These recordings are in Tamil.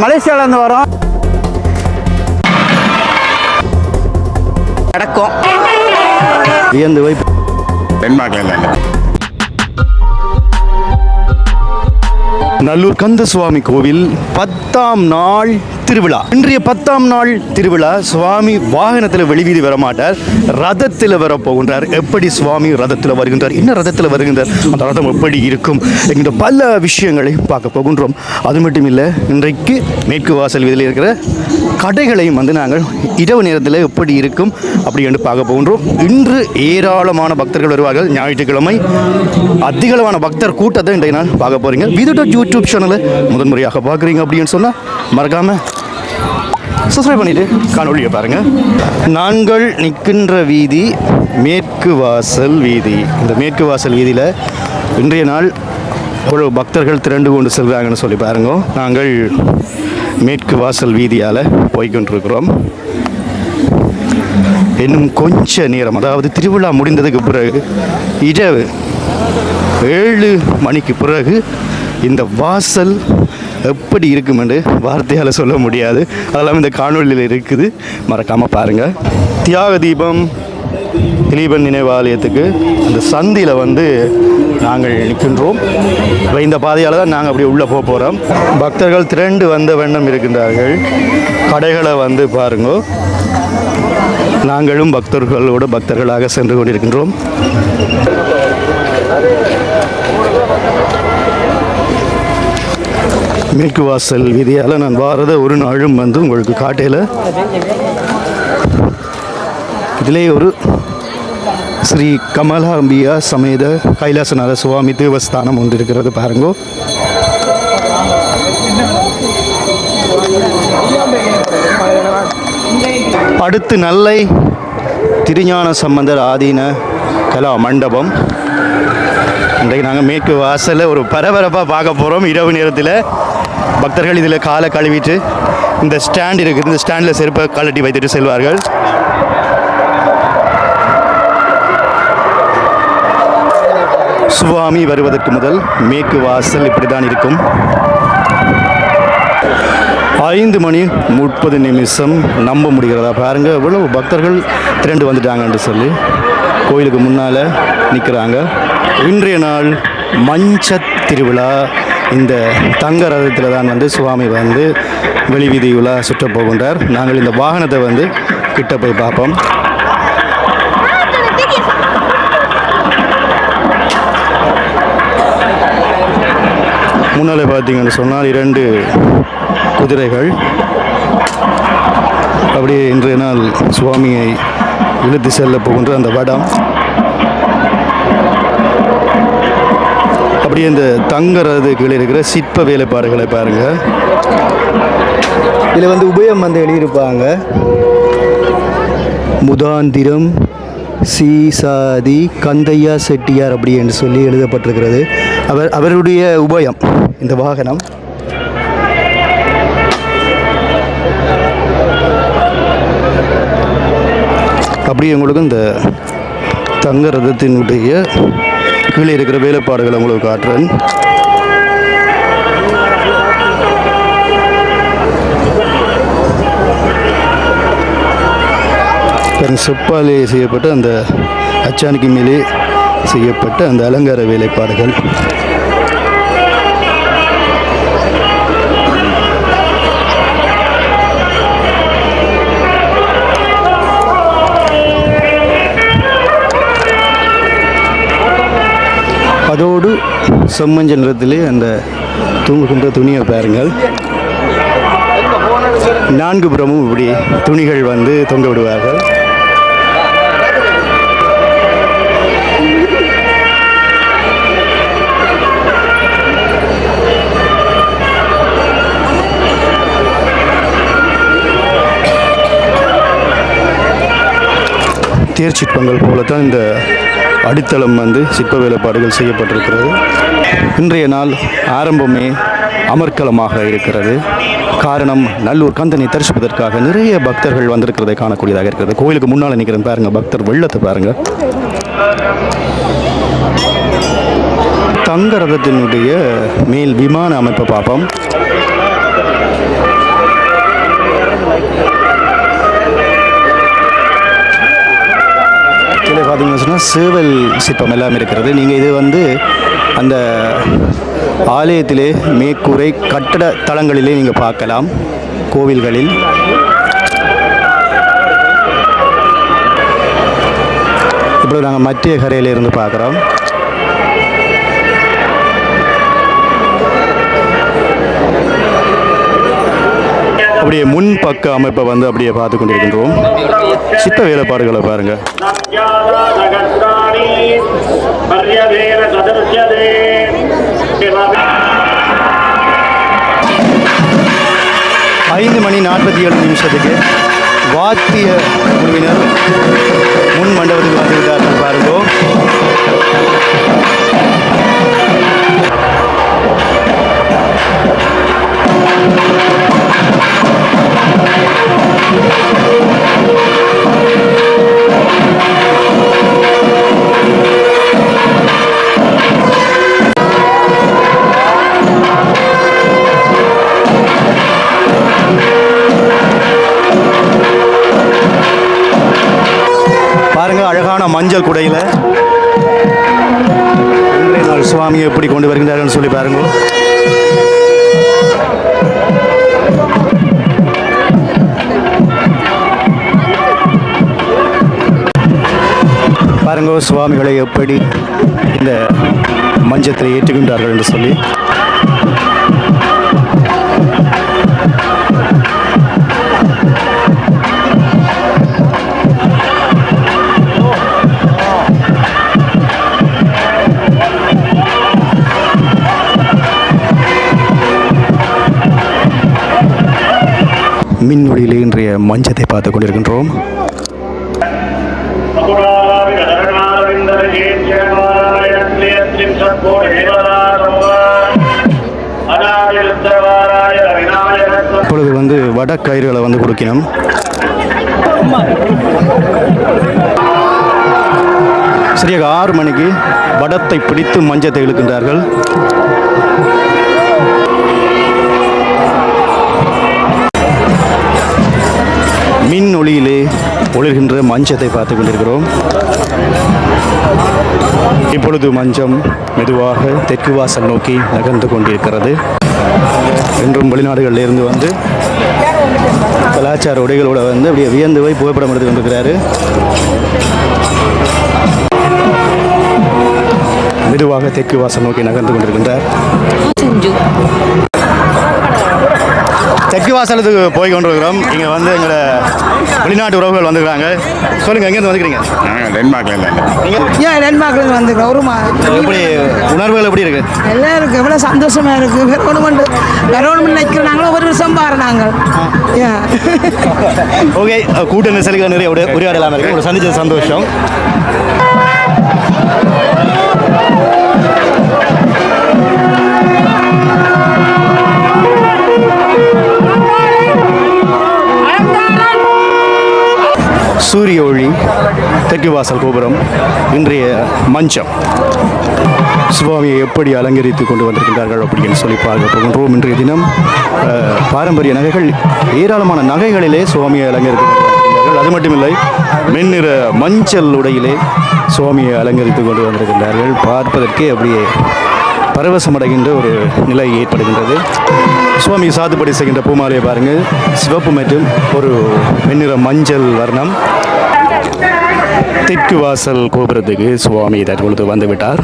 மலேசியாவிலேருந்து வரோம். அடக்கம் வியந்து போய் டென்மார்க்ல இல்லை. நல்லூர் கந்தசுவாமி கோவில் பத்தாம் நாள் திருவிழா. இன்றைய பத்தாம் நாள் திருவிழா சுவாமி வாகனத்தில் வெளிவீதி வரமாட்டார். ரதத்தில் வர போகின்றார் எப்படி சுவாமி ரதத்தில் வருகின்றார்? என்ன ரதத்தில் வருகின்றார்? அந்த ரதம் எப்படி இருக்கும்? என்கிற பல விஷயங்களை பார்க்க போகின்றோம். அது மட்டும் இல்லை இன்றைக்கு மேற்கு வாசல் வீதியில் இருக்கிற கடைகளையும் வந்து நாங்கள் இரவு நேரத்தில் எப்படி இருக்கும் அப்படி என்று பார்க்க போகின்றோம். இன்று ஏராளமான பக்தர்கள் வருவார்கள். ஞாயிற்றுக்கிழமை அதிகளவான பக்தர் கூட்டத்தை இன்றைய நாள் பார்க்க போகிறீங்க விதுட யூடியூப் சேனலை முதன்முறையாக பார்க்குறீங்க அப்படின்னு சொன்னால் மறக்காமல் சப்ஸ்கிரைப் பண்ணிட்டு. காணொலியை பாருங்க. நாங்கள் நிற்கின்ற வீதி மேற்கு வாசல் வீதி. இந்த மேற்கு வாசல் வீதியில் இன்றைய நாள் அவ்வளோ பக்தர்கள் திரண்டு கொண்டு செல்கிறாங்கன்னு சொல்லி பாருங்க. நாங்கள் மேற்கு வாசல் வீதியால் போய்கொண்டிருக்கிறோம். இன்னும் கொஞ்ச நேரம் அதாவது திருவிழா முடிந்ததுக்கு பிறகு இரவு ஏழு மணிக்கு பிறகு இந்த வாசல் எப்படி இருக்குமென்று வார்த்தையால் சொல்ல முடியாது. அதெல்லாம் இந்த காணொளியில் இருக்குது. மறக்காமல் பாருங்கள் தியாக தீபம் திலீபன் நினைவாலயத்துக்கு அந்த சந்தியில் வந்து நாங்கள் நிற்கின்றோம் இப்போ இந்த பாதையால் தான் நாங்கள் அப்படியே உள்ளே போக போகிறோம் பக்தர்கள் திரண்டு வந்த வண்ணம் இருக்கின்றார்கள். கடைகளை வந்து பாருங்க. நாங்களும் பக்தர்களோடு பக்தர்களாக சென்று கொண்டிருக்கின்றோம். மேற்கு வாசல் வீதியால் நான் வாரத ஒரு நாளும் வந்து உங்களுக்கு காட்டையில் இதிலே ஒரு ஸ்ரீ கமலாம்பியா சமேத கைலாசநாத சுவாமி தேவஸ்தானம் ஒன்று இருக்கிறது பாருங்கோ. அடுத்து நல்லை திருஞான சம்பந்தர் ஆதீன கலா மண்டபம். இன்றைக்கு நாங்கள் மேற்கு வாசலில் ஒரு பரபரப்பாக பார்க்க போகிறோம் இரவு நேரத்தில் பக்தர்கள் இதில் காலை கழுவிட்டு இந்த ஸ்டாண்ட் இருக்குது. இந்த ஸ்டாண்டில் செருப்பை கழட்டி வைத்துட்டு செல்வார்கள். சுவாமி வருவதற்கு முதல் மேற்கு வாசல் இப்படி தான் இருக்கும். ஐந்து மணி முப்பது நிமிஷம். நம்ப முடிகிறதா பாருங்க. இவ்வளவு பக்தர்கள் திரண்டு வந்துட்டாங்கன்னு சொல்லி கோயிலுக்கு முன்னால் நிற்கிறாங்க இன்றைய நாள் மஞ்ச திருவிழா. இந்த தங்க ரதத்தில் தான் வந்து சுவாமி வந்து வெளி உலா சுற்ற போகின்றார். நாங்கள் இந்த வாகனத்தை வந்து கிட்ட போய் பார்ப்போம். முன்னால் பார்த்தீங்கன்னு சொன்னால் இரண்டு குதிரைகள். அப்படியே இன்றைய நாள் சுவாமியை இழுத்து செல்ல போகின்ற அந்த வடம். அப்படியே இந்த தங்கறது கீழே இருக்கிற சிற்ப வேலைப்பாடுகளை பாருங்க. இதில் வந்து உபயம் வந்து எழுதியிருப்பாங்க. முதாந்திரம் சீசாதி கந்தையா செட்டியார் அப்படி என்று சொல்லி எழுதப்பட்டிருக்கிறது. அவர் அவருடைய உபயம் இந்த வாகனம். அப்படி உங்களுக்கு இந்த தங்க ரதத்தினுடைய கீழே இருக்கிற வேலைப்பாடுகளை உங்களுக்கு காட்டுறேன். செப்பாலே செய்யப்பட்ட அந்த அச்சாணிக்கு மேலே செய்யப்பட்ட அந்த அலங்கார வேலைப்பாடுகள். அதோடு செம்மஞ்சள் நிறத்திலே அந்த தூங்குகின்ற துணியை பாருங்கள். நான்கு புறமும் இப்படி துணிகள் வந்து தொங்க விடுவார்கள். தேர் போல போலத்தான் இந்த அடித்தளம் வந்து சிற்ப வேலைப்பாடுகள் செய்யப்பட்டிருக்கிறது. இன்றைய நாள் ஆரம்பமே அமர்க்கலமாக இருக்கிறது. காரணம் நல்லூர் கந்தனை தரிசிப்பதற்காக நிறைய பக்தர்கள் வந்திருக்கிறதை காணக்கூடியதாக இருக்கிறது. கோயிலுக்கு முன்னால் நிற்கிறேன் பாருங்கள் பக்தர் வெள்ளத்தை பாருங்கள் தங்க ரதத்தினுடைய மேல் விமான அமைப்பை பார்ப்போம். பார்த்தீங்கன்னு சொன்னால் சேவல் சிற்பம் எல்லாம் இருக்கிறது. நீங்கள் இது வந்து அந்த ஆலயத்திலே மேற்கூரை கட்டட தளங்களிலே நீங்கள் பார்க்கலாம். கோவில்களில். இப்பொழுது நாங்கள் மத்திய கரையிலிருந்து பார்க்குறோம். அப்படியே முன் பக்க அமைப்பை வந்து அப்படியே பார்த்து கொண்டிருக்கின்றோம். சித்த வேலைப்பாடுகளை பாருங்க. ஐந்து மணி நாற்பத்தி ஏழு நிமிஷத்துக்கு வாத்திய குழுவினர் முன் மண்டபத்துக்கு வந்துவிட்டார்கள் பாருங்கோ. Thank you. பாருங்க அழகான மஞ்சள் குடையில். இன்றைய நாள் சுவாமியை எப்படி கொண்டு வருகின்றார்கள் சொல்லி பாருங்க பாருங்க சுவாமிகளை எப்படி இந்த மஞ்சத்தில் ஏற்றுகின்றார்கள் என்று சொல்லி. மின்னொளியிலே இன்றைய மஞ்சத்தை பார்த்து கொண்டிருக்கின்றோம். இப்பொழுது வந்து வடக்கயிறுகளை வந்து கொடுக்கணும் சரியாக ஆறு மணிக்கு வடத்தை பிடித்து மஞ்சத்தை இழுக்கின்றார்கள். மின் ஒளியிலே ஒளிர்கின்ற மஞ்சத்தை பார்த்து கொண்டிருக்கிறோம். இப்பொழுது மஞ்சம் மெதுவாக தெற்கு வாசல் நோக்கி நகர்ந்து கொண்டிருக்கிறது. இன்றும் வெளிநாடுகளில் இருந்து வந்து கலாச்சார உடைகளோட வந்து அப்படியே வியந்து போய் புகைப்படம் எடுத்து கொண்டிருக்கிறாரு. மெதுவாக தெற்கு வாசல் நோக்கி நகர்ந்து கொண்டிருக்கின்றார். தெற்கு வாசலுக்கு போய் கொண்டிருக்கிறோம். இங்கே வந்து எங்களை வெளிநாட்டு உறவுகள் வந்துருக்காங்க சொல்லுங்கள் எங்கேருந்து வந்துக்கிறீங்க நாங்கள் டென்மார்க்ல இல்லை நீங்கள் ஏன் டென்மார்க்லேருந்து வந்துருக்கோம்? ஒரு எப்படி உணர்வுகள் எப்படி இருக்கு? எல்லாம் இருக்கு. எவ்வளோ சந்தோஷமா இருக்கு. வேற ஒன்று கொண்டு வேற ஒன்று நிற்கிற நாங்களும் ஒரு வருஷம் பாரு நாங்கள் ஏன்? ஓகே கூட்ட நெரிசலுக்கு நிறைய உரை- உரையாடலாம் இருக்கு உங்களை சந்திச்சது சந்தோஷம். சூரிய ஒளி தெற்கு வாசல் கோபுரம் இன்றைய மஞ்சம். சுவாமியை எப்படி அலங்கரித்து கொண்டு வந்திருக்கின்றார்கள் அப்படின்னு சொல்லி பார்க்க போகின்றோம் இன்றைய தினம். பாரம்பரிய நகைகள் ஏராளமான நகைகளிலே சுவாமியை அலங்கரித்து அது மட்டுமில்லை மென்னிற மஞ்சள் உடையிலே சுவாமியை அலங்கரித்து கொண்டு வந்திருக்கின்றார்கள். பார்ப்பதற்கே அப்படியே பரவசமடைகின்ற ஒரு நிலை ஏற்படுகின்றது. சுவாமி சாதுபடி செய்கின்ற பூமாலையை பாருங்கள். சிவப்பு மற்றும் ஒரு வெண்ணிற மஞ்சள் வர்ணம். தெற்கு வாசல் கோபுரத்துக்கு சுவாமி தற்பொழுது வந்துவிட்டார்.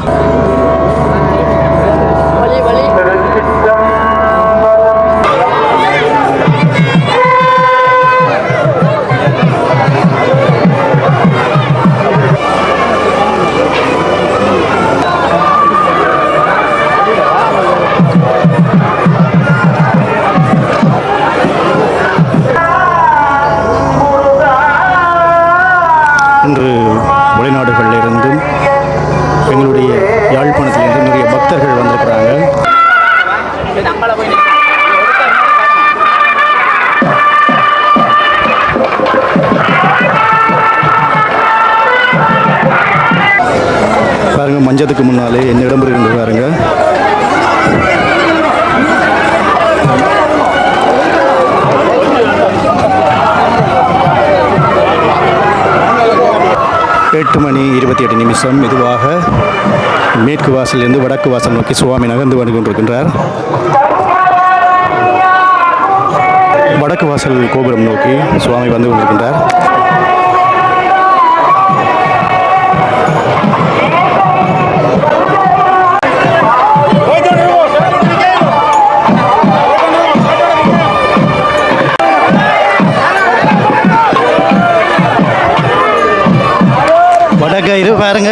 இருபத்தி மெதுவாக மேற்கு வாசலிலிருந்து வடக்கு வாசல் நோக்கி சுவாமி நகர்ந்து வந்து கொண்டிருக்கின்றார். வடக்கு வாசல் கோபுரம் நோக்கி சுவாமி வந்து கொண்டிருக்கின்றார். பாருங்க.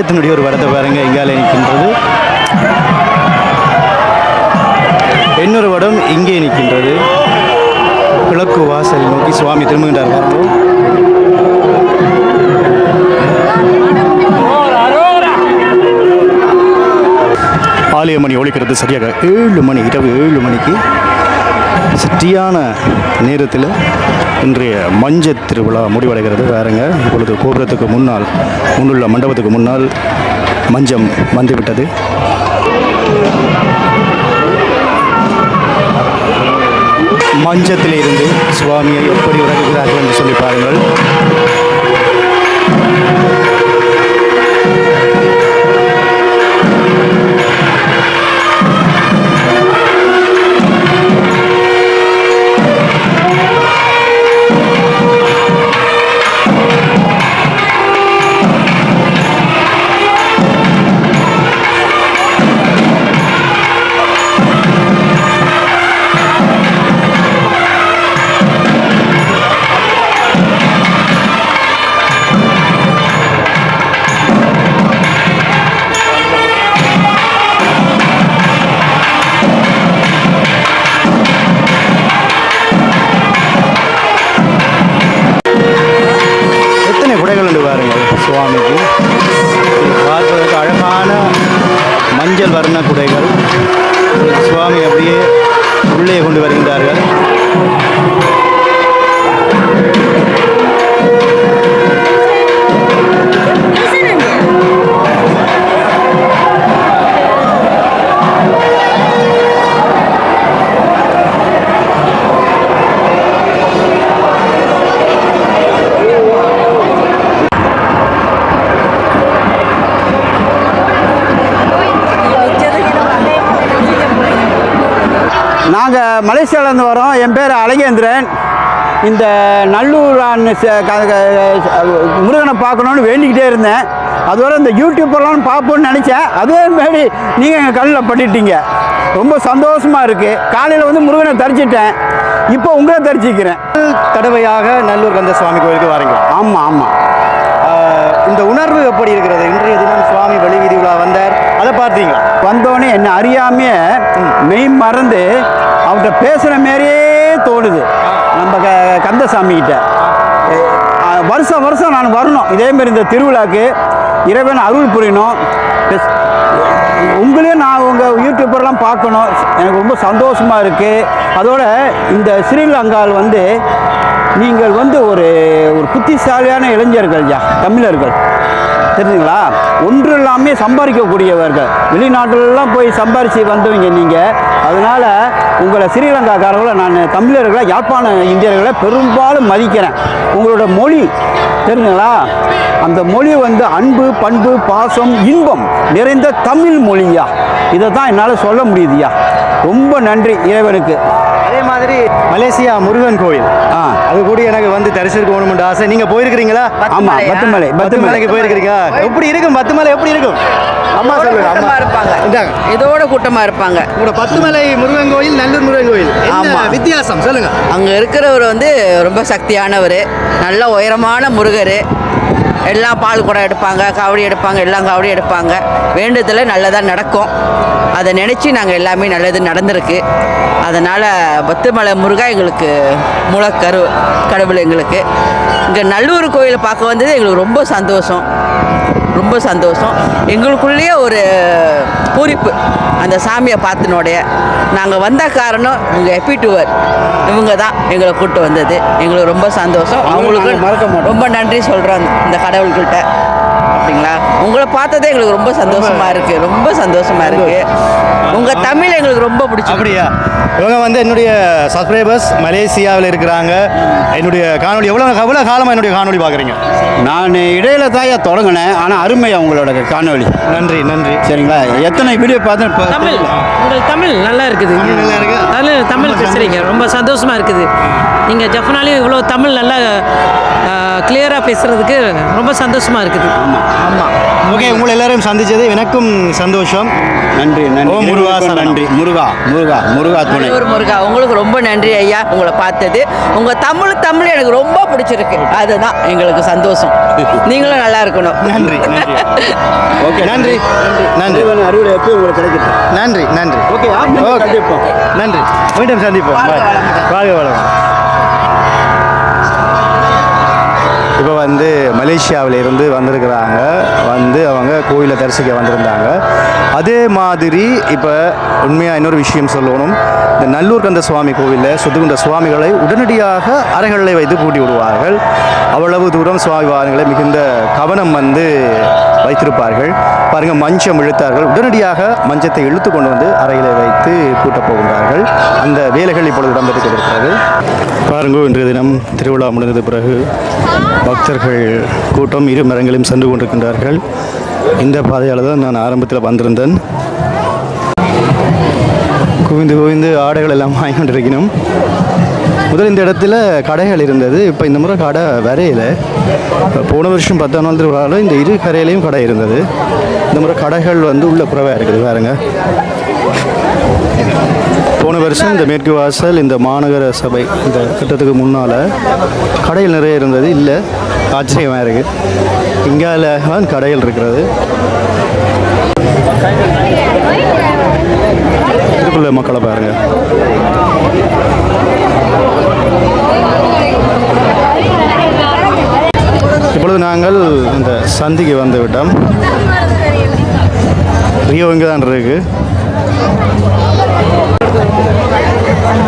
மஞ்சத்தினுடைய ஒரு வரதை பாருங்க இங்கால நிற்கின்றது. இன்னொரு வடம் இங்கே நிற்கின்றது. கிழக்கு வாசல் நோக்கி சுவாமி திரும்புகின்றார் பாருங்கள் ஆலய மணி ஒழிக்கிறது சரியாக ஏழு மணி இரவு ஏழு மணிக்கு. சட்டியான நேரத்தில் இன்றைய மஞ்ச திருவிழா முடிவடைகிறது. வேறுங்க இப்பொழுது கோபுரத்துக்கு முன்னால் முன்னுள்ள மண்டபத்துக்கு முன்னால் மஞ்சம் வந்துவிட்டது. மஞ்சத்திலிருந்து சுவாமியை எப்படி உறங்குகிறார்கள் என்று சொல்லி பாருங்கள். பார்ப்பதற்கு அழகான மஞ்சள் வர்ண குடைகள். சுவாமி அப்படியே உள்ளே கொண்டு வருகின்றார்கள். மலேசியாவிலேருந்து வரோம். என் பேர் அழகேந்திரன். இந்த நல்லூரான் முருகனை பார்க்கணுன்னு வேண்டிக்கிட்டே இருந்தேன். அதோட இந்த யூடியூப்பெல்லாம் பார்ப்போன்னு நினச்சேன். அதே மாதிரி நீங்கள் எங்கள் கண்ணில் பட்டுட்டீங்க. ரொம்ப சந்தோஷமாக இருக்குது காலையில் வந்து முருகனை தரிச்சிட்டேன். இப்போ உங்களை தரிச்சிக்கிறேன். தடவையாக நல்லூர் கந்த சுவாமி கோயிலுக்கு வாரீங்க ஆமாம் ஆமாம் இந்த உணர்வு எப்படி இருக்கிறது? இன்றைய தினம் சுவாமி வெளி வீதி உலா வந்தார். அதை பார்த்தீங்க வந்தோடனே என்னை அறியாமையே மெய் மறந்து அவர்கிட்ட பேசுகிற மாதிரியே தோணுது. நம்ம க கந்தசாமிகிட்ட. வருஷம் வருஷம் நான் வரணும். இதேமாரி இந்த திருவிழாக்கு இறைவன் அருள் புரியணும். உங்களையும் நான் உங்கள் யூடியூப்பர்லாம் பார்க்கணும். எனக்கு ரொம்ப சந்தோஷமாக இருக்குது அதோட இந்த ஸ்ரீலங்காவில் வந்து நீங்கள் வந்து ஒரு ஒரு புத்திசாலியான இளைஞர்கள் யா தமிழர்கள்? தெரிஞ்சுங்களா ஒன்று இல்லாமல் சம்பாதிக்கக்கூடியவர்கள். வெளிநாட்டிலலாம் போய் சம்பாரித்து வந்தவங்க நீங்கள் அதனால் உங்களை ஸ்ரீலங்காக்காரர்களை நான் தமிழர்களை யாழ்ப்பாண இந்தியர்களை பெரும்பாலும் மதிக்கிறேன். உங்களோட மொழி தெரிஞ்சுங்களா அந்த மொழி வந்து அன்பு பண்பு பாசம் இன்பம் நிறைந்த தமிழ் மொழியா? இதை தான் என்னால் சொல்ல முடியுதுயா? ரொம்ப நன்றி இறைவனுக்கு. அதே மாதிரி மலேசியா முருகன் கோயில் அது கூட எனக்கு வந்து தரிசிக்க வேணும்னு ஆசை. நீங்க போயிருக்கிறீங்களா? ஆமாம் பத்துமலை பத்துமலைக்கு போயிருக்கிறீங்க எப்படி இருக்கும்? பத்துமலை எப்படி இருக்கும்? அம்மா சொல்லுங்க அம்மா. இருப்பாங்க. இதோட கூட்டமா இருப்பாங்க. உங்களோட பத்துமலை முருகன் கோயில் நல்லூர் முருகன் கோயில். ஆமா. வித்தியாசம்? சொல்லுங்க. அங்க இருக்கிறவர் வந்து ரொம்ப சக்தியானவர் நல்ல உயரமான முருகர். எல்லாம் பால் குடம் எடுப்பாங்க காவடி எடுப்பாங்க எல்லாம் காவடி எடுப்பாங்க. வேண்டுதல நல்லதாக நடக்கும். அதை நினச்சி நாங்கள் எல்லாமே நல்லது நடந்திருக்கு. அதனால் பத்துமலை முருகா எங்களுக்கு மூலக்கரு கடவுள் எங்களுக்கு. இங்கே நல்லூர் கோயிலை பார்க்க வந்தது எங்களுக்கு ரொம்ப சந்தோஷம். ரொம்ப சந்தோஷம். எங்களுக்குள்ளேயே ஒரு பூரிப்பு. அந்த சாமியை பார்த்தினோடைய நாங்கள் வந்த காரணம் இவங்க எப்பி டூவர் இவங்க தான் எங்களை கூப்பிட்டு வந்தது. எங்களுக்கு ரொம்ப சந்தோஷம். அவங்களுக்கு மறக்க. ரொம்ப நன்றி சொல்கிறோம் இந்த கடவுள்கிட்ட. அப்படிங்களா உங்களை பார்த்ததே எங்களுக்கு ரொம்ப சந்தோஷமா இருக்கு. ரொம்ப சந்தோஷமா இருக்கு. உங்க தமிழ் எங்களுக்கு ரொம்ப பிடிச்சி அப்படியா? இவங்க வந்து என்னுடைய சப்ஸ்கிரைபர்ஸ் மலேசியாவில் இருக்கிறாங்க. என்னுடைய காணொளி எவ்வளோ எவ்வளோ காலமாக என்னுடைய காணொளி பார்க்குறீங்க? நான் இடையில தாயா தொடங்கினேன். ஆனால் அருமையா உங்களோட காணொளி. நன்றி நன்றி. சரிங்களா? எத்தனை வீடியோ பார்த்தேன் இப்ப- தமிழ். உங்கள் தமிழ் நல்லா இருக்குது. தமிழ் நல்லா இருக்கு? தமிழ் தமிழ் பேசுகிறீங்க ரொம்ப சந்தோஷமாக இருக்குது. நீங்கள் ஜஃப்னாலையும் இவ்வளோ தமிழ் நல்லா கிளியராக பேசுகிறதுக்கு ரொம்ப சந்தோஷமாக இருக்குது. ஆமாம் ஓகே உங்களை எல்லாரும் சந்திச்சது எனக்கும் சந்தோஷம். நன்றி நன்றி. ஓ, முருகா சரணம். நன்றி. முருகா முருகா முருகா துணை. ஒரு முருகா உங்களுக்கு ரொம்ப நன்றி ஐயா உங்களை பார்த்தது. உங்கள் தமிழ் தமிழ் எனக்கு ரொம்ப பிடிச்சிருக்கு. அதுதான் எங்களுக்கு சந்தோஷம். நீங்களும் நல்லா இருக்கணும். நன்றி நன்றி. ஓகே நன்றி நன்றி. அருள் எப்போ உங்களுக்கு கிடைக்கட்டும். நன்றி நன்றி. ஓகே மீண்டும் ஓகே. சந்திப்போம். நன்றி. மீண்டும் சந்திப்போம். வாழ்க வளம் இப்போ வந்து மலேசியாவிலிருந்து வந்திருக்கிறாங்க. வந்து அவங்க கோயிலை தரிசிக்க வந்திருந்தாங்க. அதே மாதிரி இப்போ உண்மையாக இன்னொரு விஷயம் சொல்லணும். இந்த நல்லூர் கந்த சுவாமி கோவிலில் சுத்துகுண்ட சுவாமிகளை உடனடியாக அறைகளில் வைத்து பூட்டி விடுவார்கள். அவ்வளவு தூரம் சுவாமி வாகனங்களை மிகுந்த கவனம் வந்து வைத்திருப்பார்கள். பாருங்கள் மஞ்சம் இழுத்தார்கள். உடனடியாக மஞ்சத்தை இழுத்து கொண்டு வந்து அறையில் வைத்து பூட்டப் போகின்றார்கள். அந்த வேலைகள் இப்பொழுது இடம்பெற்றுக் கொண்டிருக்கிறது. பாருங்கோ இன்றைய தினம் திருவிழா முடிந்தது பிறகு பக்தர்கள் கூட்டம் இரு மரங்களையும் சென்று கொண்டிருக்கின்றார்கள். இந்த பாதையால் தான் நான் ஆரம்பத்தில் வந்திருந்தேன். குவிந்து குவிந்து ஆடைகள் எல்லாம் வாங்கி கொண்டிருக்கணும். முதல் இந்த இடத்துல கடைகள் இருந்தது. இப்போ இந்த முறை கடை வரையில. போன வருஷம் பத்தாம் நாள் திருவிழாவில் இந்த இரு கரையிலையும் கடை இருந்தது. இந்த முறை கடைகள் வந்து உள்ள குறைவாக இருக்குது பாருங்க. போன வருஷம் இந்த மேற்கு வாசல் இந்த மாநகர சபை இந்த திட்டத்துக்கு முன்னால் கடையில் நிறைய இருந்தது. இல்லை ஆச்சரியமாக இருக்குது இங்கால தான் கடைகள் இருக்கிறது. இதுக்குள்ள மக்களை பாருங்கள் இப்பொழுது நாங்கள் இந்த சந்திக்கு வந்து விட்டோம். ரியோ இங்கே தான் இருக்குது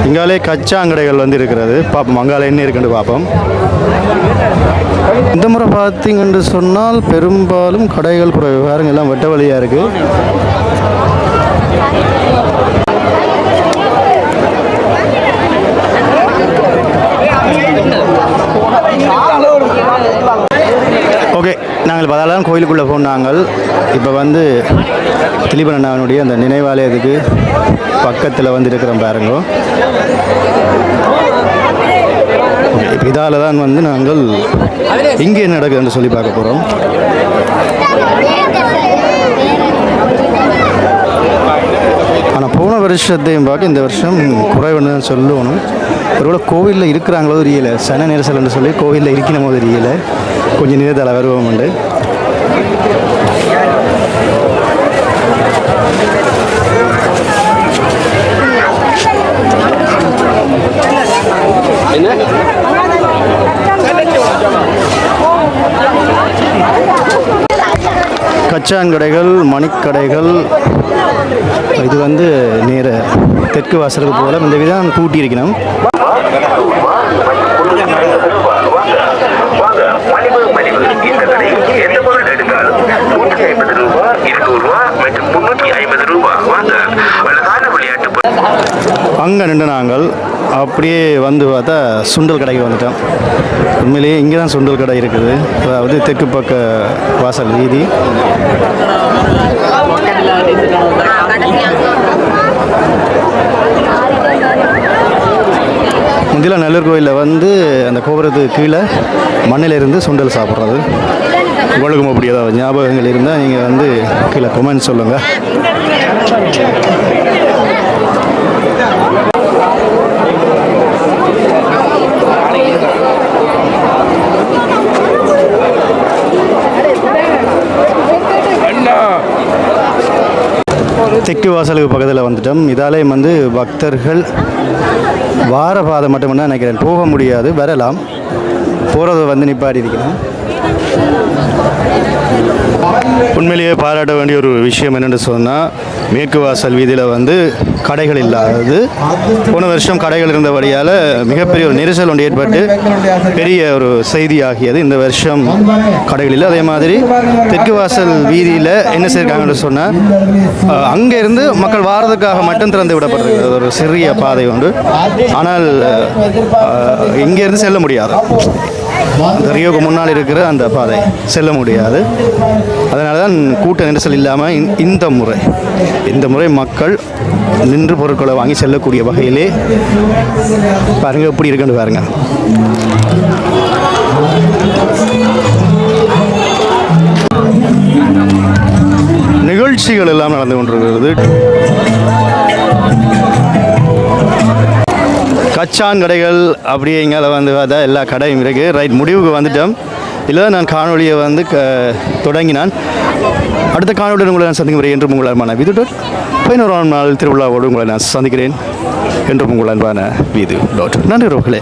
இங்காலே கச்சாங்கடைகள் வந்து இருக்கிறது. பார்ப்போம் அங்காலே என்ன இருக்குன்னு பார்ப்போம் இந்த முறை பார்த்தீங்கன்னு சொன்னால் பெரும்பாலும் கடைகள் குறைவு விவகாரங்கள் எல்லாம் வெட்ட வழியாக இருக்குது ஓகே நாங்கள் பதாலாம் கோயிலுக்குள்ளே போனாங்கள். இப்போ வந்து திலீபன் அண்ணாவினுடைய அந்த நினைவாலயத்துக்கு பக்கத்தில் வந்து இருக்கிறோம் பாருங்க இப்போ இதால் தான் வந்து நாங்கள் இங்கே என்ன நடக்குதுன்னு சொல்லி பார்க்க போகிறோம் ஆனால் போன வருஷத்தையும் பார்க்க இந்த வருஷம் குறைவுன்னு தான் சொல்லணும். ஒருவேளை கோவிலில் இருக்கிறாங்களோ தெரியல. சன நெரிசல்னு சொல்லி கோவிலில் இருக்கணுமோ தெரியல. கொஞ்சம் நேரத்தில் வருவோம் உண்டு கச்சான் கடைகள் மணிக்கடைகள் இது வந்து நேர தெற்கு வாசலுக்கு போல இந்த விதம் பூட்டி இருக்கணும் மலிவு மலிவு. இந்த கடை எந்த பொருள் எடுத்தாலும் நூற்றி ஐம்பது ரூபாய் இருநூறுவா அங்கே நின்று நாங்கள் அப்படியே வந்து பார்த்தா சுண்டல் கடைக்கு வந்துட்டோம். உண்மையிலேயே இங்கே தான் சுண்டல் கடை இருக்குது. அதாவது தெற்கு பக்க வாசல் வீதி. முந்தில நல்லூர் கோயிலில் வந்து அந்த கோபுரத்துக்கு கீழே மண்ணில் இருந்து சுண்டல் சாப்பிட்றது. உங்களுக்கும் அப்படி ஏதாவது ஞாபகங்கள் இருந்தால் நீங்கள் வந்து கீழே கொமெண்ட் சொல்லுங்கள் தெற்கு வாசலுக்கு பக்கத்தில் வந்துட்டோம். இதாலேயும் வந்து பக்தர்கள் வார பாதை மட்டும் தான் நினைக்கிறேன். போக முடியாது வரலாம். போகிறத வந்து நிப்பாடி இருக்கிறேன். உண்மையிலேயே பாராட்ட வேண்டிய ஒரு விஷயம் என்னென்னு சொன்னால் மேற்கு வாசல் வீதியில் வந்து கடைகள் இல்லாதது. போன வருஷம் கடைகள் இருந்தபடியால் மிகப்பெரிய ஒரு நெரிசல் ஒன்று ஏற்பட்டு பெரிய ஒரு செய்தி ஆகியது இந்த வருஷம் கடைகள் இல்லை. அதே மாதிரி தெற்கு வாசல் வீதியில் என்ன செய்யிருக்காங்கன்னு சொன்னால் அங்கே இருந்து மக்கள் வாரதுக்காக மட்டும் திறந்து விடப்பட்டிருக்கிறது ஒரு சிறிய பாதை உண்டு ஆனால் இங்கேருந்து செல்ல முடியாது. ரியோக்கு முன்னால் இருக்கிற அந்த பாதை செல்ல முடியாது. அதனால தான் கூட்ட நெரிசல் இல்லாமல் இந்த- இந்த முறை இந்த முறை மக்கள் நின்று பொருட்களை வாங்கி செல்லக்கூடிய வகையிலே பாருங்கள் எப்படி இருக்குன்னு பாருங்க. நிகழ்ச்சிகள் எல்லாம் நடந்து கொண்டிருக்கிறது. கச்சான் கடைகள் அப்படியே இங்கே வந்து அதான் எல்லா கடையும் இருக்குது ரைட் முடிவுக்கு வந்துட்டோம். இல்லை நான் காணொலியை வந்து க தொடங்கினான். அடுத்த காணொலியில் உங்களை நான் சந்திக்கிறேன் என்றும் உங்கள் அன்பான விதுடன் பதினோராம் நாள் திருவிழாவோடு உங்களை நான் சந்திக்கிறேன். என்றும் உங்கள் அன்பான வீது டாட். நன்றி ரோகலே